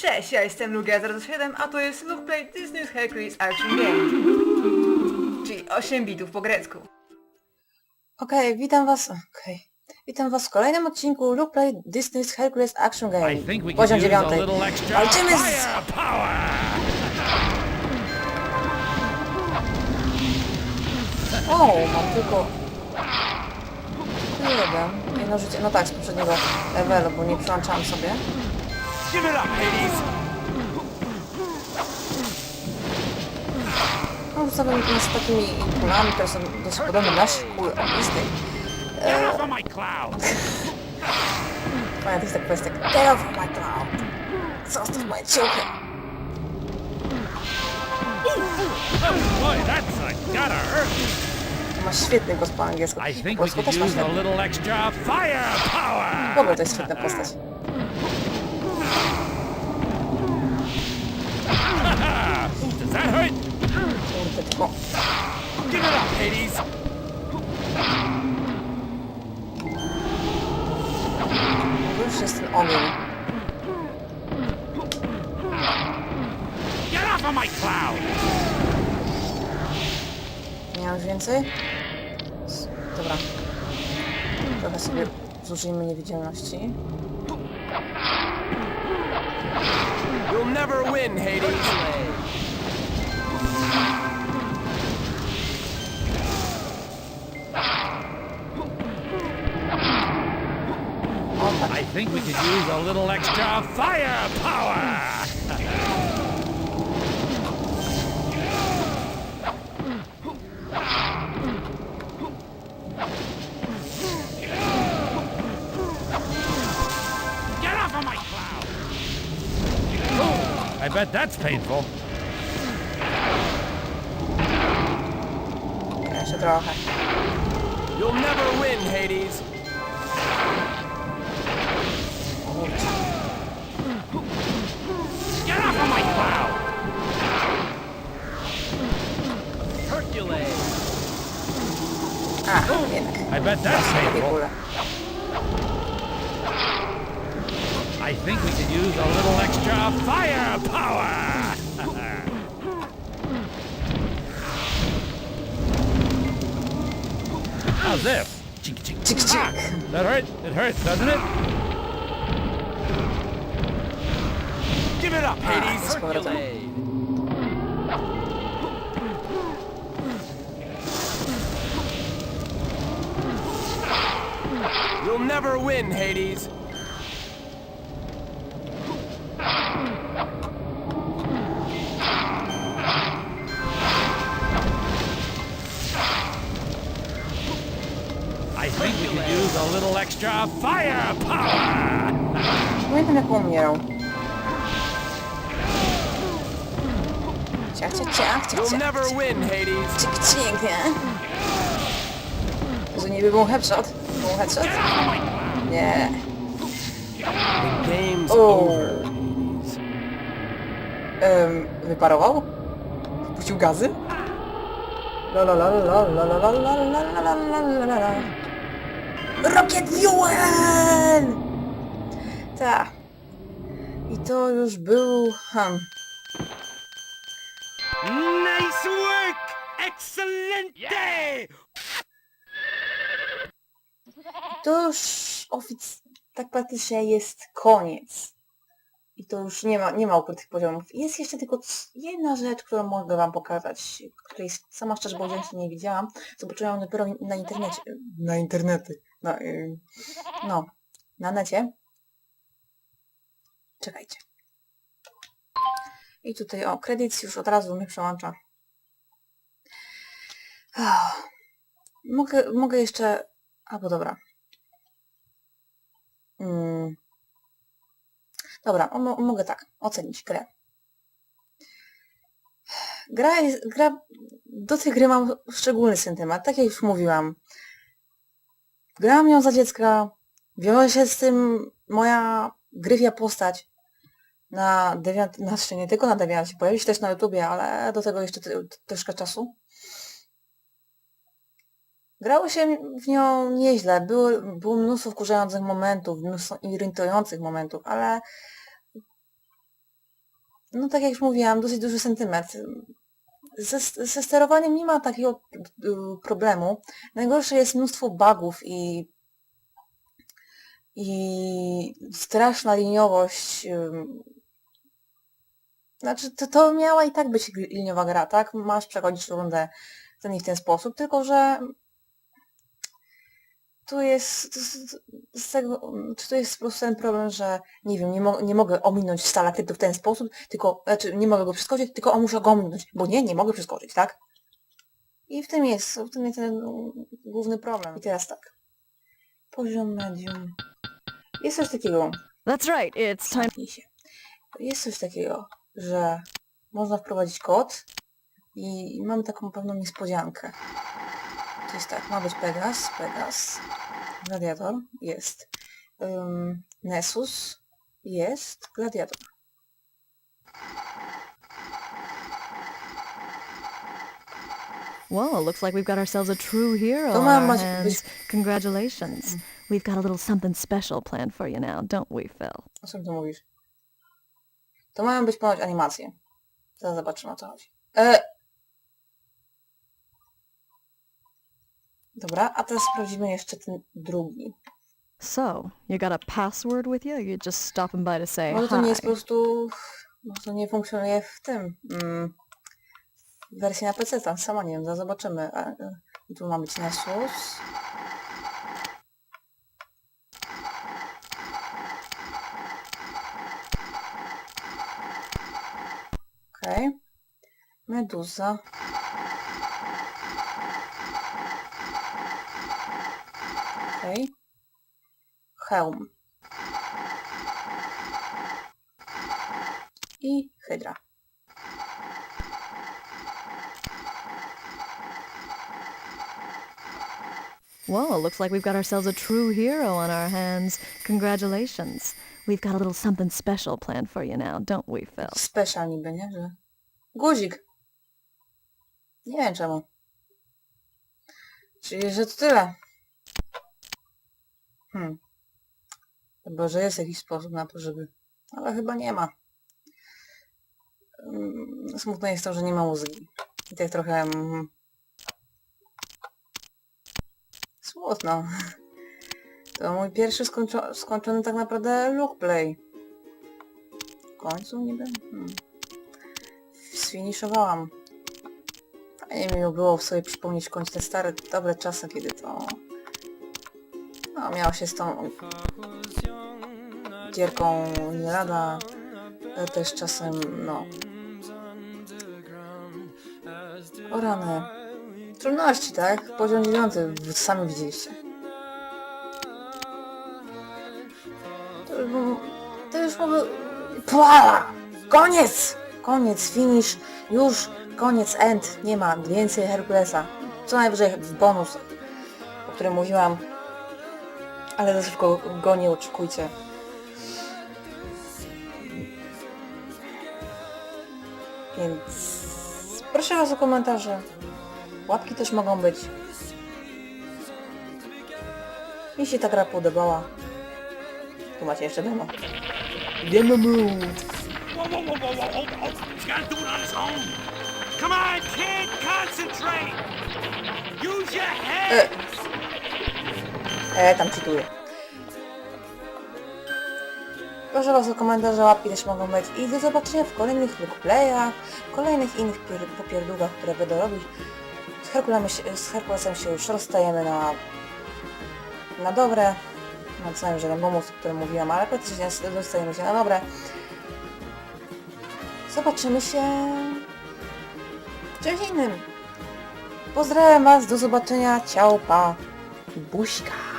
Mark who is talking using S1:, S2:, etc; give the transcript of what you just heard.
S1: Cześć, ja jestem Lugia07, a to jest Look Play Disney's Hercules Action Game. Czyli 8 bitów po grecku.
S2: Okej, witam was. Okej. Witam was w kolejnym odcinku Look Play Disney's Hercules Action Game.
S3: I think we could
S2: Poziom
S3: use a
S2: dziewiąty.
S3: little extra
S2: Walczymy z... O, mam tylko... Jeden. Jedno życie. No tak, z poprzedniego levelu, bo nie przyłączałam sobie.
S3: Give it up, Hades.
S2: No, ustawiam z takimi kulami, które są dosyć podobne do naszych kul ognistych.
S3: Get off of my cloud.
S2: Fajna to jest ta kwestia. Get off my cloud! Zostaw moje ciuchy!
S3: Oh boy, that's a gutter.
S2: To ma świetny głos po angielsku.
S3: I
S2: Po
S3: think we
S2: polsku
S3: could
S2: też ma
S3: use a
S2: świetny.
S3: little extra
S2: ogóle to jest świetna postać.
S3: Does that
S2: tylko...
S3: Give it up, Hades.
S2: To już jest ten ogień.
S3: Get off of my cloud.
S2: Nie mam już więcej? S- Dobra. Trochę sobie zużyjmy niewidzialności.
S4: You'll never win, Hades.
S3: Think we could use a little extra firepower. Get off of my cloud. I bet that's painful.
S4: You'll never win, Hades.
S3: Get off of my cloud.
S4: Hercules.
S2: A.
S3: I bet that's painful. I think we could use a little extra fire power. How's this? Chink, chink.
S2: Cik, cik.
S3: Ah, that hurt? It hurts, doesn't it?
S4: Give it up, Hades.
S2: z powrotem.
S4: You'll never win, Hades.
S3: I think we could use a little extra fire power.
S2: Pamiętam jak umierał. Ciach, ciach, ciach, ciach,
S4: You'll
S2: ciach.
S4: never win, Hades.
S2: Cik, cik, nie? Że niby był headshot? Był headshot? Nie.
S4: The game's
S2: O.
S4: over, Hades.
S2: Um, wyparował? Puścił gazy? La la la la la la la la la la la la la la Rocket Fuel! Tak. I to już był... Hmm.
S3: Nice work! Excelente!
S2: To już ofic... tak praktycznie jest koniec. I to już nie ma, nie ma ukrytych poziomów. Jest jeszcze tylko jedna rzecz, którą mogę wam pokazać, której sama szczerze mówiąc nie widziałam. Zobaczyłam ją dopiero na internecie. Na internety. Na, y, no, na necie. Czekajcie. I tutaj, o, kredyt już od razu mnie przełącza. Ah. Mogę, mogę jeszcze... Albo dobra. Mm. Dobra, o, mo- mogę tak ocenić grę. Gra jest, gra, do tej gry mam szczególny sentyment, tak jak już mówiłam. Grałam ją za dziecka, wiąże się z tym moja gryfia postać na dewiant, znaczy nie tylko na dewiancie, pojawi się też na YouTubie, ale do tego jeszcze troszkę czasu. Grało się w nią nieźle, było, było mnóstwo wkurzających momentów, mnóstwo irytujących momentów, ale no tak jak już mówiłam, dosyć duży sentyment. Ze, ze sterowaniem nie ma takiego y, problemu. Najgorsze jest mnóstwo bugów i i straszna liniowość. Znaczy, to, to miała i tak być liniowa gra, tak? Masz przechodzić rundę w ten i w ten sposób, tylko że tu jest czy to jest po prostu ten problem, że nie wiem, nie, mo nie mogę ominąć stalaktytu w ten sposób, tylko, znaczy nie mogę go przeskoczyć, tylko o, muszę go ominąć, bo nie, nie mogę przeskoczyć, tak? I w tym jest, w tym jest ten główny problem. I teraz tak. Poziom medium. Jest coś takiego,
S5: That's right, it's time.
S2: zamknij się. Jest coś takiego, że można wprowadzić kod i mamy taką pewną niespodziankę. To jest tak, ma być Pegas, Pegas, Gladiator, jest. Ym, Nessus, jest, Gladiator.
S5: Well, looks like we've got ourselves a true hero
S2: To
S5: on
S2: ma
S5: our
S2: mać
S5: hands.
S2: być...
S5: Congratulations. We've got a little something special planned for you now, don't we, Phil?
S2: O czym ty mówisz? To mają być ponoć animacje. Zaraz zobaczymy o co chodzi. E... Dobra, a teraz sprawdzimy jeszcze ten drugi.
S5: So, you got a password with you? You're just stopping by to say
S2: Może to nie jest
S5: hi.
S2: po prostu... Może to nie funkcjonuje w tym... Mm, w wersji na PC, tam sama nie wiem, zaraz zobaczymy. E, e, I tu ma być Nessus. Okej. Meduza. Okej. Hełm. I Hydra.
S5: Well, looks like we've got ourselves a true hero on our hands. Congratulations. We've got a little something special planned for you now, don't we, Phil?
S2: Special niby, nie? Że... Guzik. Nie wiem czemu. Czyli, że to tyle. Hmm. Chyba, że jest jakiś sposób na to, żeby... Ale chyba nie ma. Mm, Smutne jest to, że nie ma muzyki. I tak trochę... mm, Smutno. To mój pierwszy skończo skończony tak naprawdę look play. W końcu niby? Hmm. Sfiniszowałam. Fajnie mi było sobie przypomnieć w końcu te stare, dobre czasy, kiedy to... No, miało się z tą gierką nie lada, też czasem, no... O rany. Trudności, tak? Poziom dziewiąty, sami widzieliście. Pła! Koniec! Koniec, finish, już, koniec, end, nie ma więcej Herkulesa. Co najwyżej bonus, o którym mówiłam. Ale za szybko go nie oczekujcie. Więc proszę Was o komentarze. Łapki też mogą być. Się ta gra podobała. Tu macie jeszcze demo. Demo mode.
S3: Whoa, whoa, whoa, whoa, whoa, hold. He's got to do it on his own. Come on, kid, concentrate. Use your head.
S2: E, tam czytuję. Proszę Was o komentarze, łapki też mogą być i do zobaczenia w kolejnych lookplayach, kolejnych innych pier- popierdółkach, które będę robić. Z, Herkulem się, z Herkulesem się już rozstajemy na, na dobre. No co najmniej, że ten bonus, o którym mówiłam, ale praktycznie dostajemy się na dobre. Zobaczymy się w czymś innym. Pozdrawiam Was, do zobaczenia, ciao, pa, buźka.